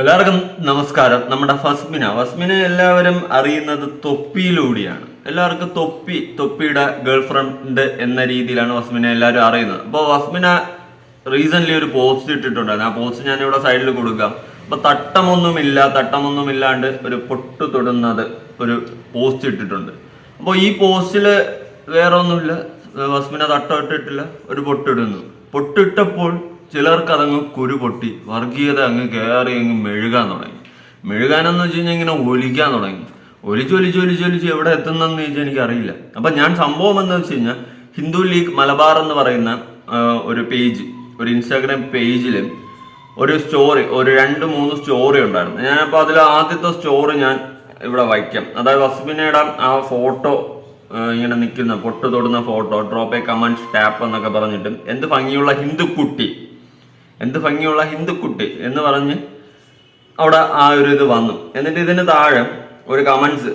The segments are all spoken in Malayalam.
എല്ലാവർക്കും നമസ്കാരം. നമ്മുടെ ഫസ്മിന. ഫസ്മിനെ എല്ലാവരും അറിയുന്നത് തൊപ്പിയിലൂടെയാണ്. എല്ലാവർക്കും തൊപ്പി തൊപ്പിയുടെ ഗേൾഫ്രണ്ട് എന്ന രീതിയിലാണ് ഫസ്മിനെ എല്ലാവരും അറിയുന്നത്. അപ്പോൾ ഫസ്മിന റീസെന്റ് ഒരു പോസ്റ്റ് ഇട്ടിട്ടുണ്ടായിരുന്നു. ആ പോസ്റ്റ് ഞാൻ ഇവിടെ സൈഡിൽ കൊടുക്കാം. അപ്പൊ തട്ടമൊന്നുമില്ല തട്ടമൊന്നുമില്ലാണ്ട് ഒരു പൊട്ട് തൊടുന്നത് ഒരു പോസ്റ്റ് ഇട്ടിട്ടുണ്ട്. അപ്പോൾ ഈ പോസ്റ്റിൽ വേറെ ഒന്നുമില്ല വസ്മിന തട്ടം ഇട്ടിട്ടില്ല ഒരു പൊട്ടിടുന്നു. പൊട്ടിട്ടപ്പോൾ ചിലർക്ക് അതങ്ങ് കുരു പൊട്ടി വർഗീയത അങ്ങ് കയറി അങ്ങ് മെഴുകാൻ തുടങ്ങി. മെഴുകാനെന്ന് വെച്ച് കഴിഞ്ഞാൽ ഇങ്ങനെ ഒലിക്കാൻ തുടങ്ങി. ഒലിച്ച് ഒലിച്ച് ഒലിച്ച് ഒലിച്ച് എവിടെ എത്തുന്നെന്ന് ചോദിച്ചാൽ എനിക്കറിയില്ല. അപ്പം ഞാൻ സംഭവം എന്ന് വെച്ച് കഴിഞ്ഞാൽ ഹിന്ദു ലീഗ് മലബാർ എന്ന് പറയുന്ന ഒരു പേജ് ഒരു ഇൻസ്റ്റാഗ്രാം പേജിൽ ഒരു സ്റ്റോറി ഒരു രണ്ട് മൂന്ന് സ്റ്റോറി ഉണ്ടായിരുന്നു. ഞാനപ്പോൾ അതിൽ ആദ്യത്തെ സ്റ്റോറി ഞാൻ ഇവിടെ വയ്ക്കാം. അതായത് വസ്മിനയുടെ ആ ഫോട്ടോ ഇങ്ങനെ നിൽക്കുന്ന പൊട്ട് തൊടുന്ന photo drop a comments tap എന്നൊക്കെ പറഞ്ഞിട്ട് എന്ത് ഭംഗിയുള്ള ഹിന്ദുക്കുട്ടി എന്ത് ഭംഗിയുള്ള ഹിന്ദുക്കുട്ടി എന്ന് പറഞ്ഞ് അവിടെ ആ ഒരു ഇത് വന്നു. എന്നിട്ട് ഇതിന് താഴെ ഒരു കമന്റ്സ്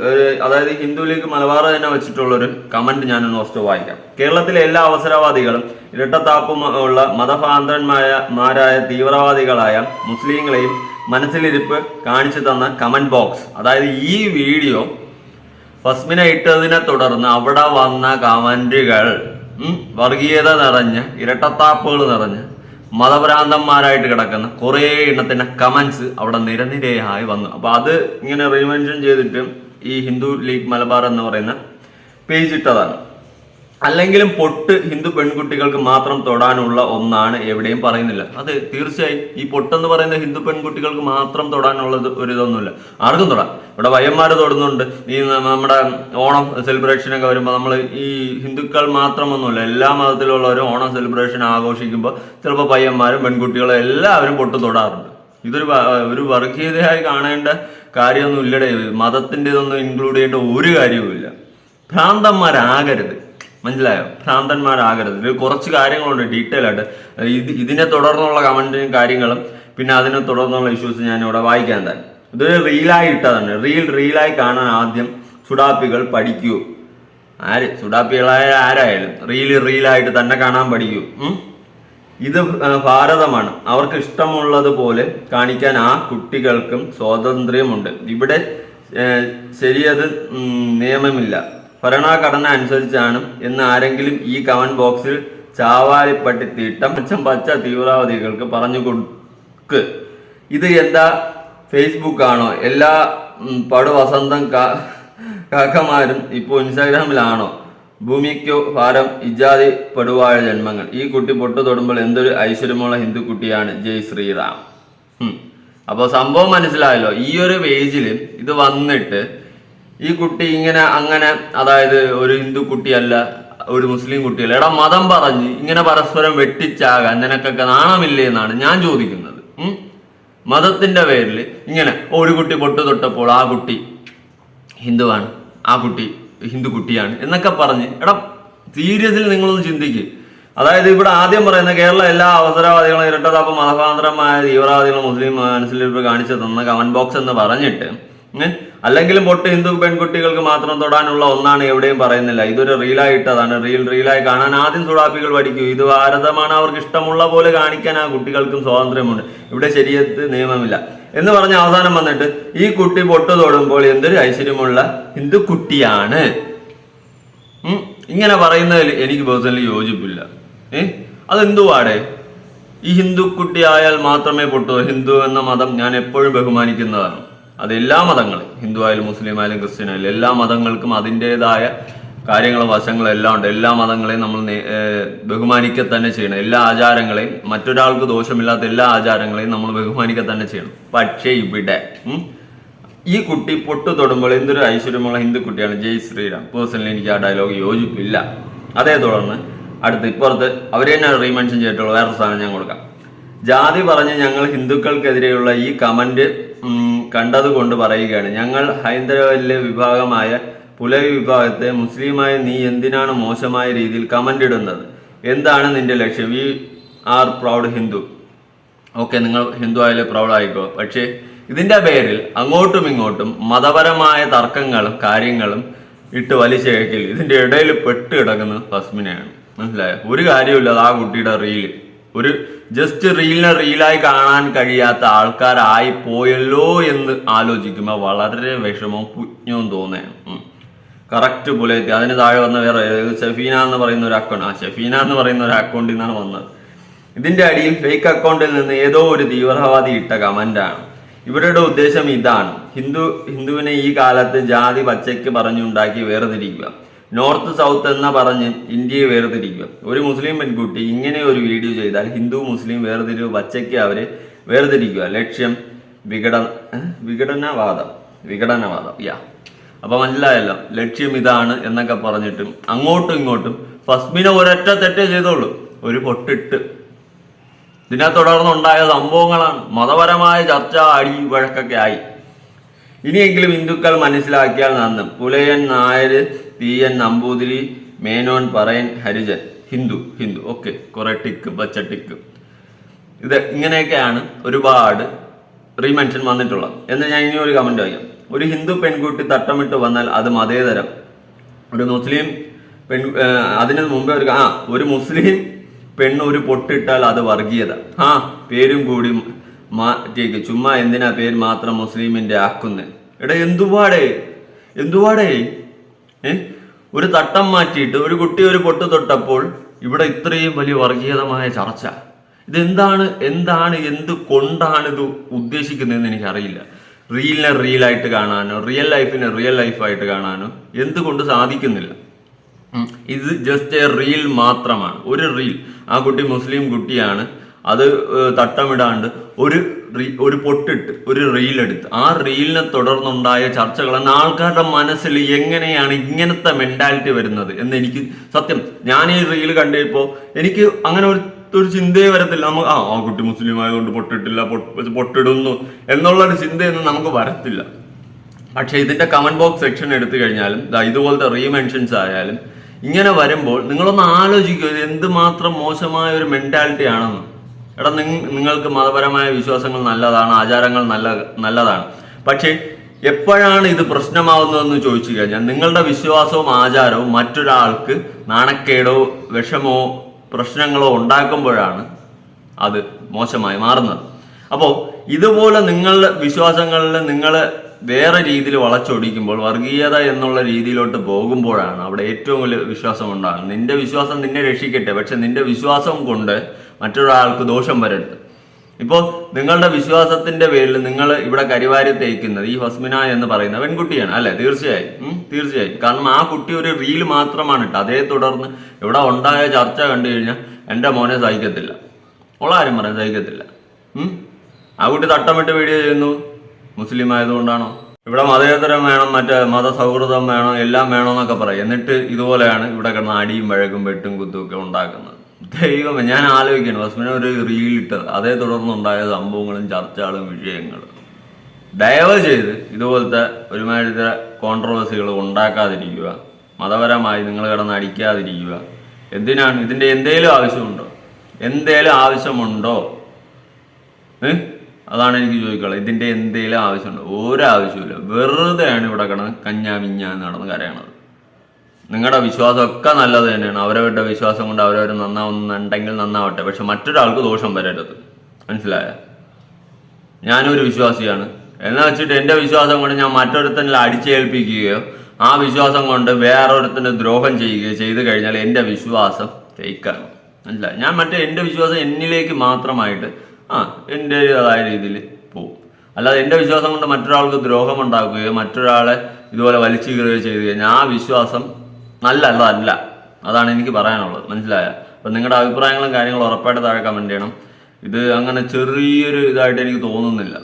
അതായത് ഹിന്ദു ലീഗ് മലബാർ തന്നെ വെച്ചിട്ടുള്ള ഒരു കമന്റ് ഞാൻ ഒന്ന് ഫസ്റ്റ് വായിക്കാം. കേരളത്തിലെ എല്ലാ അവസരവാദികളും ഇരട്ടത്താപ്പും ഉള്ള മതഭാന്തന്മാരായ തീവ്രവാദികളായ മുസ്ലിങ്ങളെയും മനസ്സിലിരിപ്പ് കാണിച്ചു തന്ന കമന്റ് ബോക്സ് അതായത് ഈ വീഡിയോ ഫസ്മിനെ ഇട്ടതിനെ തുടർന്ന് അവിടെ വന്ന കമന്റുകൾ വർഗീയത നിറഞ്ഞ് ഇരട്ടത്താപ്പുകൾ നിറഞ്ഞ് മതഭ്രാന്തന്മാരായിട്ട് കിടക്കുന്ന കുറേ എണ്ണത്തിന്റെ കമന്റ്സ് അവിടെ നിരനിരയായി വന്നു. അപ്പൊ അത് ഇങ്ങനെ റീമെൻഷൻ ചെയ്തിട്ട് ഈ ഹിന്ദു ലീഗ് മലബാർ എന്ന് പറയുന്ന പേജ് ഇട്ടതാണ്. അല്ലെങ്കിലും പൊട്ട് ഹിന്ദു പെൺകുട്ടികൾക്ക് മാത്രം തൊടാനുള്ള ഒന്നാണ് എവിടെയും പറയുന്നില്ല. അത് തീർച്ചയായും ഈ പൊട്ടെന്ന് പറയുന്ന ഹിന്ദു പെൺകുട്ടികൾക്ക് മാത്രം തൊടാനുള്ളത് ഒരു ഇതൊന്നുമില്ല. ആർക്കും തൊടാം. ഇവിടെ വയ്യന്മാർ തൊടുന്നുണ്ട്. ഈ നമ്മുടെ ഓണം സെലിബ്രേഷൻ ഒക്കെ വരുമ്പോൾ നമ്മൾ ഈ ഹിന്ദുക്കൾ മാത്രമൊന്നുമില്ല. എല്ലാ മതത്തിലുള്ളവരും ഓണം സെലിബ്രേഷൻ ആഘോഷിക്കുമ്പോൾ ചിലപ്പോൾ പയ്യന്മാരും പെൺകുട്ടികളും എല്ലാവരും പൊട്ട് തൊടാറുണ്ട്. ഇതൊരു ഒരു വർഗീയതയായി കാണേണ്ട കാര്യമൊന്നും ഇല്ലടേ. മതത്തിന്റെ ഇതൊന്നും ഇൻക്ലൂഡ് ചെയ്യേണ്ട ഒരു കാര്യവുമില്ല. ഭ്രാന്തന്മാരാകരുത്. മനസ്സിലായോ? ഭ്രാന്തന്മാരാകരുത്. ഇതിൽ കുറച്ച് കാര്യങ്ങളുണ്ട് ഡീറ്റെയിൽ ആയിട്ട്. ഇത് ഇതിനെ തുടർന്നുള്ള കമന്റും കാര്യങ്ങളും പിന്നെ അതിനെ തുടർന്നുള്ള ഇഷ്യൂസ് ഞാൻ ഇവിടെ വായിക്കാൻ തന്നെ ഇതൊരു റീലായി ഇട്ടതാണ്. റീൽ റീലായി കാണാൻ ആദ്യം സുഡാപ്പികൾ പഠിക്കൂ. ആര്? സുഡാപ്പികളായ ആരായാലും. റീൽ റീലായിട്ട് തന്നെ കാണാൻ പഠിക്കൂ. ഇത് ഭാരതമാണ്. അവർക്ക് ഇഷ്ടമുള്ളതുപോലെ കാണിക്കാൻ ആ കുട്ടികൾക്കും സ്വാതന്ത്ര്യമുണ്ട്. ഇവിടെ ശരിയത് നിയമമില്ല. ഭരണഘടന അനുസരിച്ചാണ് എന്ന് ആരെങ്കിലും ഈ കമന്റ് ബോക്സിൽ ചാവാലിപ്പട്ടി തീട്ടം പച്ച പച്ച തീവ്രവാദികൾക്ക് പറഞ്ഞു കൊടുക്ക്. ഇത് എന്താ? ഫേസ്ബുക്ക് ആണോ? എല്ലാ പടുവസന്തം കാക്കമാരും ഇപ്പോൾ ഇൻസ്റ്റാഗ്രാമിലാണോ? ഭൂമിക്കോ ഭാരം ഇജാതി പടുവാഴ ജന്മങ്ങൾ. ഈ കുട്ടി പൊട്ടു തൊടുമ്പോൾ എന്തൊരു ഐശ്വര്യമുള്ള ഹിന്ദു കുട്ടിയാണ് ജയ് ശ്രീറാം. അപ്പോൾ സംഭവം മനസ്സിലായല്ലോ. ഈ ഒരു പേജിൽ ഇത് വന്നിട്ട് ഈ കുട്ടി ഇങ്ങനെ അങ്ങനെ അതായത് ഒരു ഹിന്ദു കുട്ടിയല്ല ഒരു മുസ്ലിം കുട്ടിയല്ല. എടാ മതം പറഞ്ഞ് ഇങ്ങനെ പരസ്പരം വെട്ടിച്ചാകാൻ നിനക്കൊക്കെ നാണമില്ലേ എന്നാണ് ഞാൻ ചോദിക്കുന്നത്? മതത്തിന്റെ പേരിൽ ഇങ്ങനെ ഒരു കുട്ടി പൊട്ടു തൊട്ടപ്പോൾ ആ കുട്ടി ഹിന്ദുവാണ് ആ കുട്ടി ഹിന്ദു കുട്ടിയാണ് എന്നൊക്കെ പറഞ്ഞ് എടാ സീരിയസിൽ നിങ്ങളൊന്ന് ചിന്തിക്ക്. അതായത് ഇവിടെ ആദ്യം പറയുന്ന കേരള എല്ലാ അവസരവാദികളും ഇരട്ടതാപ്പ് മതഭാന്തരമായ തീവ്രവാദികളും മുസ്ലിം മനസ്സിലിരിപ്പ് കാണിച്ചു തന്ന കമന്റ് ബോക്സ് എന്ന് പറഞ്ഞിട്ട് അല്ലെങ്കിലും പൊട്ട് ഹിന്ദു പെൺകുട്ടികൾക്ക് മാത്രം തൊടാനുള്ള ഒന്നാണ് എവിടെയും പറയുന്നില്ല. ഇതൊരു റീലായിട്ടതാണ് റീൽ റീലായി കാണാൻ ആദ്യം സുഡാപ്പികൾ പഠിക്കൂ. ഇത് ഭാരതമാണ്. അവർക്ക് ഇഷ്ടമുള്ള പോലെ കാണിക്കാൻ ആ കുട്ടികൾക്കും സ്വാതന്ത്ര്യമുണ്ട്. ഇവിടെ ശരീരത്ത് നിയമമില്ല. എന്ന് പറഞ്ഞ അവസാനം വന്നിട്ട് ഈ കുട്ടി പൊട്ട് തൊടുമ്പോൾ എന്തൊരു ഐശ്വര്യമുള്ള ഹിന്ദു കുട്ടിയാണ്. ഇങ്ങനെ പറയുന്നതിൽ എനിക്ക് പേഴ്സണലി യോജിപ്പില്ല. ഏ? അതെന്തുവാടെ? ഈ ഹിന്ദു കുട്ടിയായാൽ മാത്രമേ പൊട്ടു. ഹിന്ദു എന്ന മതം ഞാൻ എപ്പോഴും ബഹുമാനിക്കുന്നതാണ്. അത് എല്ലാ മതങ്ങളും ഹിന്ദു ആയാലും മുസ്ലിം ആയാലും ക്രിസ്ത്യൻ ആയാലും എല്ലാ മതങ്ങൾക്കും അതിന്റെതായ കാര്യങ്ങളും വശങ്ങളും എല്ലാം ഉണ്ട്. എല്ലാ മതങ്ങളെയും നമ്മൾ ബഹുമാനിക്ക ബഹുമാനിക്കുക തന്നെ ചെയ്യണം. എല്ലാ ആചാരങ്ങളെയും മറ്റൊരാൾക്ക് ദോഷമില്ലാത്ത എല്ലാ ആചാരങ്ങളെയും നമ്മൾ ബഹുമാനിക്കുക തന്നെ ചെയ്യണം. പക്ഷേ ഇവിടെ ഈ കുട്ടി പൊട്ടു തൊടുമ്പോൾ എന്തൊരു ഐശ്വര്യമുള്ള ഹിന്ദു കുട്ടിയാണ്? ജയ് ശ്രീറാം പേഴ്സണലി എനിക്ക് ആ ഡയലോഗ് യോജിപ്പില്ല. അതേ തുടർന്ന് അടുത്ത് ഇപ്പുറത്ത് അവരെ തന്നെ റീമെൻഷൻ ചെയ്തിട്ടുള്ള വേറൊരു സാധനം ഞാൻ കൊടുക്കാം. ജാതി പറഞ്ഞ് ഞങ്ങൾ ഹിന്ദുക്കൾക്കെതിരെയുള്ള ഈ കമന്റ് കണ്ടത് കൊണ്ട് പറയുകയാണ്. ഞങ്ങൾ ഹൈന്ദവല്യ വിഭാഗമായ പുലവി വിഭാഗത്തെ മുസ്ലിമായ നീ എന്തിനാണ് മോശമായ രീതിയിൽ കമന്റ് ഇടുന്നത്? എന്താണ് നിന്റെ ലക്ഷ്യം? We are proud Hindu. Okay നിങ്ങൾ ഹിന്ദു ആയാലും പ്രൗഡ് ആയിക്കോ. പക്ഷേ ഇതിന്റെ പേരിൽ അങ്ങോട്ടും ഇങ്ങോട്ടും മതപരമായ തർക്കങ്ങളും കാര്യങ്ങളും ഇട്ട് വലിച്ചേക്കിൽ ഇതിന്റെ ഇടയിൽ പെട്ട് കിടക്കുന്നത് ഫസ്മിനെയാണ് മനസ്സിലായോ? ഒരു കാര്യമില്ല ആ കുട്ടിയുടെ റീൽ. ഒരു ജസ്റ്റ് റീലിനെ റീലായി കാണാൻ കഴിയാത്ത ആൾക്കാരായി പോയല്ലോ എന്ന് ആലോചിക്കുമ്പോൾ വളരെ വിഷമവും പുഞ്ഞവും തോന്നുകയാണ് കറക്റ്റ് പുലയത്തി അതിന് താഴെ വന്ന വേറെ ഷെഫീന എന്ന് പറയുന്ന ഒരു അക്കൗണ്ട് ആ ഷെഫീന എന്ന് പറയുന്ന ഒരു അക്കൗണ്ടിൽ നിന്നാണ് വന്നത്. ഇതിന്റെ അടിയിൽ ഫേക്ക് അക്കൗണ്ടിൽ നിന്ന് ഏതോ ഒരു തീവ്രവാദി ഇട്ട കമന്റാണ് ഇവരുടെ ഉദ്ദേശം ഇതാണ്. ഹിന്ദു ഹിന്ദുവിനെ ഈ കാലത്ത് ജാതി പച്ചയ്ക്ക് പറഞ്ഞുണ്ടാക്കി വേർതിരിക്കുക. നോർത്ത് സൗത്ത് എന്ന പറഞ്ഞ് ഇന്ത്യയെ വേർതിരിക്കുക ഒരു മുസ്ലിം പെൺകുട്ടി ഇങ്ങനെ ഒരു വീഡിയോ ചെയ്താൽ ഹിന്ദു മുസ്ലിം വേർതിരിവ് പച്ചയ്ക്ക് അവരെ വേർതിരിക്കുക. ലക്ഷ്യം വിഘട വിഘടനവാദം വിഘടനവാദം യാ. അപ്പൊ മനസ്സിലായല്ലോ? ലക്ഷ്യം ഇതാണ് എന്നൊക്കെ പറഞ്ഞിട്ടും അങ്ങോട്ടും ഇങ്ങോട്ടും ഫസ്മിനെ ഒരൊറ്റ തെറ്റേ ചെയ്തോളൂ ഒരു പൊട്ടിട്ട്. ഇതിനെ തുടർന്നുണ്ടായ സംഭവങ്ങളാണ്. മതപരമായ ചർച്ച അടി വഴക്കൊക്കെ ആയി. ഇനിയെങ്കിലും ഹിന്ദുക്കൾ മനസ്സിലാക്കിയാൽ നന്ന്. പുലയൻ നായർ തീയൻ നമ്പൂതിരി മേനോൻ പറയൻ ഹരിജൻ. ഹിന്ദു ഹിന്ദു. ഓക്കെ കുറെ ടിക്ക് പച്ച ടിക്ക്. ഇത് ഇങ്ങനെയൊക്കെയാണ് ഒരുപാട് റീമെൻഷൻ വന്നിട്ടുള്ളത്. എന്ന് ഞാൻ ഇനി ഒരു കമന്റ് വായിക്കാം. ഒരു ഹിന്ദു പെൺകുട്ടി തട്ടമിട്ട് വന്നാൽ അത് മതേതരം. ഒരു മുസ്ലിം പെൺ അതിന് മുമ്പേ ഒരു ആ ഒരു മുസ്ലിം പെണ്ണ് ഒരു പൊട്ടിട്ടാൽ അത് വർഗീയത. ആ പേരും കൂടി മാറ്റിയേക്ക് ചുമ്മാ എന്തിനാ പേര് മാത്രം മുസ്ലിമിന്റെ ആക്കുന്നത് എടാ എന്തുപാടേ എന്തുപാടേ ഒരു തട്ടം മാറ്റിയിട്ട് ഒരു കുട്ടി ഒരു പൊട്ട് തൊട്ടപ്പോൾ ഇവിടെ ഇത്രയും വലിയ വർഗീയതമായ ചർച്ച. ഇതെന്താണ്? എന്താണ്? എന്ത് കൊണ്ടാണ് ഇത് ഉദ്ദേശിക്കുന്നതെന്ന് എനിക്കറിയില്ല. റീലിനെ റിയലായിട്ട് കാണാനോ റിയൽ ലൈഫിനെ റിയൽ ലൈഫായിട്ട് കാണാനോ എന്തുകൊണ്ട് സാധിക്കുന്നില്ല. ഇത് ജസ്റ്റ് എ റീൽ മാത്രമാണ്. ഒരു റീൽ ആ കുട്ടി മുസ്ലിം കുട്ടിയാണ്. അത് തട്ടമിടാണ്ട് ഒരു ഒരു പൊട്ടിട്ട് ഒരു റീൽ എടുത്ത്. ആ റീലിനെ തുടർന്നുണ്ടായ ചർച്ചകൾ എന്ന ആൾക്കാരുടെ മനസ്സിൽ എങ്ങനെയാണ് ഇങ്ങനത്തെ മെന്റാലിറ്റി വരുന്നത് എന്ന് എനിക്ക് സത്യം ഞാൻ ഈ റീൽ കണ്ടപ്പോൾ എനിക്ക് അങ്ങനെ ഒരു ഒരു ചിന്തയെ വരത്തില്ല. നമുക്ക് ആ ആ കുട്ടി മുസ്ലിം ആയതുകൊണ്ട് പൊട്ടിട്ടില്ല പൊട്ടിടുന്നു എന്നുള്ള ഒരു ചിന്തയൊന്നും നമുക്ക് വരത്തില്ല. പക്ഷെ ഇതിന്റെ കമന്റ് ബോക്സ് സെക്ഷൻ എടുത്തു കഴിഞ്ഞാലും ഇതുപോലത്തെ റീമെൻഷൻസ് ആയാലും ഇങ്ങനെ വരുമ്പോൾ നിങ്ങളൊന്ന് ആലോചിക്കുക ഇത് എന്തുമാത്രം മോശമായ ഒരു മെന്റാലിറ്റി ആണെന്ന്. എടാ നിങ്ങ- നിങ്ങൾക്ക് മതപരമായ വിശ്വാസങ്ങൾ നല്ലതാണ് ആചാരങ്ങൾ നല്ല നല്ലതാണ്. പക്ഷേ എപ്പോഴാണ് ഇത് പ്രശ്നമാവുന്നതെന്ന് ചോദിച്ചു കഴിഞ്ഞാൽ നിങ്ങളുടെ വിശ്വാസവും ആചാരവും മറ്റൊരാൾക്ക് നാണക്കേടോ വിഷമോ പ്രശ്നങ്ങളോ ഉണ്ടാക്കുമ്പോഴാണ് അത് മോശമായി മാറുന്നത്. അപ്പോൾ ഇതുപോലെ നിങ്ങളുടെ വിശ്വാസങ്ങളിൽ നിങ്ങൾ വേറെ രീതിയിൽ വളച്ചൊടിക്കുമ്പോൾ വർഗീയത എന്നുള്ള രീതിയിലോട്ട് പോകുമ്പോഴാണ് അവിടെ ഏറ്റവും വലിയ വിശ്വാസം ഉണ്ടാകുന്നത്. നിന്റെ വിശ്വാസം നിന്നെ രക്ഷിക്കട്ടെ പക്ഷെ നിന്റെ വിശ്വാസം കൊണ്ട് മറ്റൊരാൾക്ക് ദോഷം വരരുത്. ഇപ്പോൾ നിങ്ങളുടെ വിശ്വാസത്തിന്റെ പേരിൽ നിങ്ങൾ ഇവിടെ കരിവാരി തേക്കുന്നത് ഈ ഹസ്മിന എന്ന് പറയുന്ന പെൺകുട്ടിയാണ്. അല്ലെ? തീർച്ചയായും. തീർച്ചയായും. കാരണം ആ കുട്ടി ഒരു റീൽ മാത്രമാണ് ഇട്ട് അതേ തുടർന്ന് ഇവിടെ ഉണ്ടായ ചർച്ച കണ്ടു കഴിഞ്ഞാൽ എന്റെ മോനെ സഹിക്കത്തില്ല. ഉള്ള ആരും പറയാൻ സഹിക്കത്തില്ല. ആ കുട്ടി തട്ടമിട്ട് വീഡിയോ ചെയ്യുന്നു. മുസ്ലിം ആയതുകൊണ്ടാണോ? ഇവിടെ മതേതരം വേണം മറ്റേ മതസൗഹൃദം വേണം എല്ലാം വേണം എന്നൊക്കെ പറയും. എന്നിട്ട് ഇതുപോലെയാണ് ഇവിടെ കിടന്ന് അടിയും വഴക്കും വെട്ടും കുത്തും ഒക്കെ ഉണ്ടാക്കുന്നത്. ദൈവമേ ഞാൻ ആലോചിക്കണം ഹസ്ബൻഡ് ഒരു റീൽ ഇട്ടത്. അതേ തുടർന്നുണ്ടായ സംഭവങ്ങളും ചർച്ചകളും വിഷയങ്ങളും. ദയവ് ചെയ്ത് ഇതുപോലത്തെ ഒരുമാതിരി കോൺട്രവേഴ്സികൾ ഉണ്ടാക്കാതിരിക്കുക. മതപരമായി നിങ്ങൾ കിടന്ന് അടിക്കാതിരിക്കുക. എന്തിനാണ്? ഇതിന്റെ എന്തേലും ആവശ്യമുണ്ടോ? എന്തേലും ആവശ്യമുണ്ടോ? അതാണ് എനിക്ക് ചോദിക്കാനുള്ളത്. ഇതിന്റെ എന്തേലും ആവശ്യമുണ്ടോ? ഒരാവശ്യമില്ല വെറുതെയാണ് ഇവിടെ കിടന്ന് കഞ്ഞാ മിഞ്ഞാന്ന് നടന്ന് കരയണത്. നിങ്ങളുടെ വിശ്വാസമൊക്കെ നല്ലത് തന്നെയാണ്. അവരവരുടെ വിശ്വാസം കൊണ്ട് അവരവർ നന്നാവുന്നുണ്ടെങ്കിൽ നന്നാവട്ടെ. പക്ഷെ മറ്റൊരാൾക്ക് ദോഷം വരരുത്. മനസ്സിലായ? ഞാനൊരു വിശ്വാസിയാണ്. എന്ന് വെച്ചിട്ട് എന്റെ വിശ്വാസം കൊണ്ട് ഞാൻ മറ്റൊരുത്തനിൽ അടിച്ചേൽപ്പിക്കുകയോ ആ വിശ്വാസം കൊണ്ട് വേറൊരുത്തിന് ദ്രോഹം ചെയ്യുകയോ ചെയ്തു കഴിഞ്ഞാൽ എന്റെ വിശ്വാസം ഫേക്കാണ്. അല്ല ഞാൻ മറ്റേ എന്റെ വിശ്വാസം എന്നിലേക്ക് മാത്രമായിട്ട് ആ എന്റെതായ രീതിയിൽ പോവും. അല്ലാതെ എന്റെ വിശ്വാസം കൊണ്ട് മറ്റൊരാൾക്ക് ദ്രോഹം ഉണ്ടാക്കുകയോ മറ്റൊരാളെ ഇതുപോലെ വലിച്ചു കീറുകയോ ചെയ്തു കഴിഞ്ഞാൽ ആ വിശ്വാസം നല്ലതല്ല അതാണ് എനിക്ക് പറയാനുള്ളത്. മനസ്സിലായ? അപ്പം നിങ്ങളുടെ അഭിപ്രായങ്ങളും കാര്യങ്ങളും ഉറപ്പായിട്ട് താഴെ കമന്റ് ചെയ്യണം. ഇത് അങ്ങനെ ചെറിയൊരു ഇതായിട്ട് എനിക്ക് തോന്നുന്നില്ല.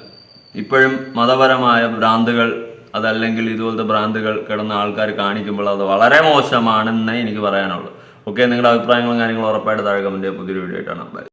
ഇപ്പോഴും മതപരമായ ഭ്രാന്തുകൾ അതല്ലെങ്കിൽ ഇതുപോലത്തെ ഭ്രാന്തുകൾ കിടന്ന ആൾക്കാർ കാണിക്കുമ്പോൾ അത് വളരെ മോശമാണെന്നേ എനിക്ക് പറയാനുള്ളൂ. ഓക്കെ നിങ്ങളുടെ അഭിപ്രായങ്ങളും കാര്യങ്ങളും ഉറപ്പായിട്ട് താഴെ കമന്റ് ചെയ്യാം. പുതിയൊരു വീഡിയോ ആയിട്ടാണ്. ബൈ